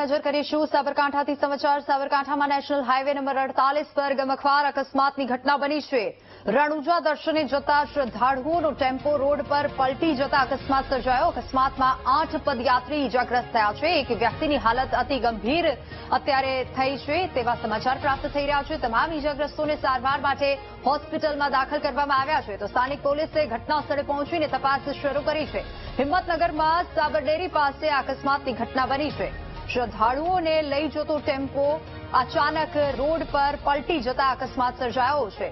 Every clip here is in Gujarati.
નજર કરીશું સાબરકાંઠાથી સમાચાર. સાબરકાંઠામાં નેશનલ હાઈવે નંબર અડતાલીસ પર ગમખવાર અકસ્માતની ઘટના બની છે. રણુજા દર્શને જતા શ્રદ્ધાળુઓનો ટેમ્પો રોડ પર પલટી જતા અકસ્માત સર્જાયો. અકસ્માતમાં આઠ પદયાત્રી ઇજાગ્રસ્ત થયા છે. એક વ્યક્તિની હાલત અતિ ગંભીર અત્યારે થઈ છે તેવા સમાચાર પ્રાપ્ત થઈ રહ્યા છે. તમામ ઇજાગ્રસ્તોને સારવાર માટે હોસ્પિટલમાં દાખલ કરવામાં આવ્યા છે. તો સ્થાનિક પોલીસે ઘટના સ્થળે પહોંચીને તપાસ શરૂ કરી છે. હિંમતનગરમાં સાબરડેરી પાસે અકસ્માતની ઘટના બની છે. શ્રદ્ધાળુઓને લઈ જતો ટેમ્પો અચાનક રોડ પર પલટી જતા અકસ્માત સર્જાયો છે.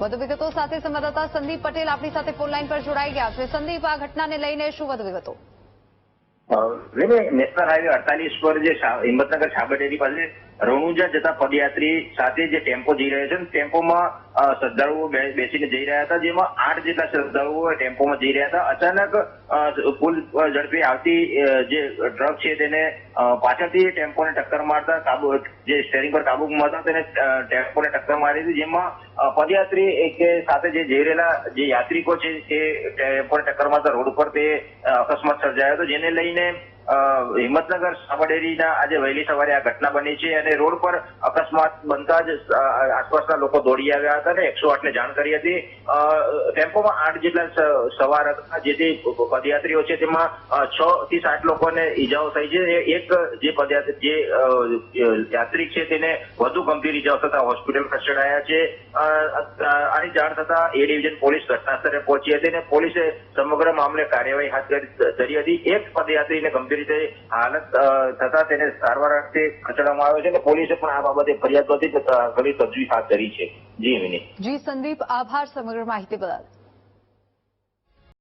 વધુ વિગતો સાથે સંવાદદાતા સંદીપ પટેલ આપણી સાથે ફોનલાઈન પર જોડાઈ ગયા છે. સંદીપ, આ ઘટનાને લઈને શું વધુ વિગતો? નેશનલ હાઈવે અડતાલીસ પર જે હિંમતનગર છાબડેરી પાસે રણુજા જતા પદયાત્રી સાથે જે ટેમ્પો જઈ રહ્યો છે ટેમ્પોમાં શ્રદ્ધાળુઓ બેસીને જઈ રહ્યા હતા, જેમાં આઠ જેટલા શ્રદ્ધાળુઓ ટેમ્પોમાં જઈ રહ્યા હતા. અચાનક પુલ ઝડપે આવતી જે ટ્રક છે તેને પાછળથી ટેમ્પોને ટક્કર મારતા, કાબુ, જે સ્ટેરિંગ પર કાબુ ગુમાવતા તેને ટેમ્પોને ટક્કર મારી હતી, જેમાં પદયાત્રી કે સાથે જે જઈ રહેલા જે યાત્રિકો છે તે ટેમ્પોને ટક્કર મારતા રોડ ઉપર તે અકસ્માત સર્જાયો હતો, જેને લઈને હિંમતનગર સાબરડેરીના આજે વહેલી સવારે આ ઘટના બની છે અને રોડ પર અકસ્માત બનતા જ આસપાસના લોકો દોડી આવ્યા હતા અને એકસો આઠને જાણ કરી હતી. ટેમ્પોમાં આઠ જેટલા સવાર હતા જેથી પદયાત્રીઓ છે, તેમાં છ થી સાત લોકોને ઈજાઓ થઈ છે. એક જે પદયાત્રી, જે યાત્રિક છે, તેને વધુ ગંભીર ઈજાઓ થતા હોસ્પિટલ ખસેડાયા છે. આની જાણ થતા એ ડિવિઝન પોલીસ ઘટના સ્થળે પહોંચી હતી અને પોલીસે સમગ્ર મામલે કાર્યવાહી હાથ ધરી હતી. એક પદયાત્રીને ગંભીર રીતે હાલત થતા તેને સારવાર અર્થે ખસેડવામાં આવ્યો છે અને પોલીસે પણ આ બાબતે ફરિયાદ નોંધી ઘણી તજવીજ હાથ ધરી છે. જી વિની જી, સંદીપ, આભાર સમગ્ર માહિતી બદલ.